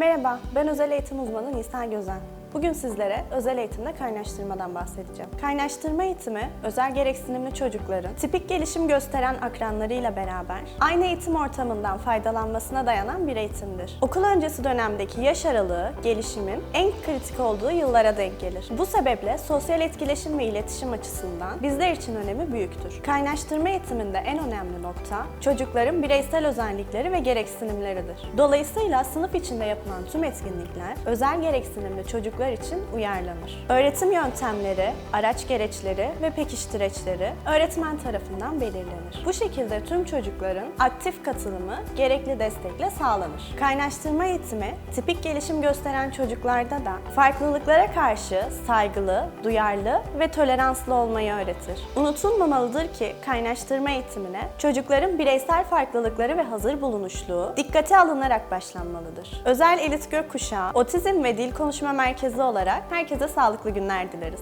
Merhaba, ben özel eğitim uzmanı Nisa Gözen. Bugün sizlere özel eğitimde kaynaştırmadan bahsedeceğim. Kaynaştırma eğitimi, özel gereksinimli çocukların tipik gelişim gösteren akranlarıyla beraber aynı eğitim ortamından faydalanmasına dayanan bir eğitimdir. Okul öncesi dönemdeki yaş aralığı, gelişimin en kritik olduğu yıllara denk gelir. Bu sebeple sosyal etkileşim ve iletişim açısından bizler için önemi büyüktür. Kaynaştırma eğitiminde en önemli nokta çocukların bireysel özellikleri ve gereksinimleridir. Dolayısıyla sınıf içinde yapılan tüm etkinlikler özel gereksinimli çocuklar için uyarlanır. Öğretim yöntemleri, araç gereçleri ve pekiştireçleri öğretmen tarafından belirlenir. Bu şekilde tüm çocukların aktif katılımı gerekli destekle sağlanır. Kaynaştırma eğitimi tipik gelişim gösteren çocuklarda da farklılıklara karşı saygılı, duyarlı ve toleranslı olmayı öğretir. Unutulmamalıdır ki kaynaştırma eğitimine çocukların bireysel farklılıkları ve hazır bulunuşluğu dikkate alınarak başlanmalıdır. Özel Elit Gökkuşağı, Otizm ve Dil Konuşma Merkezi olarak herkese sağlıklı günler dileriz.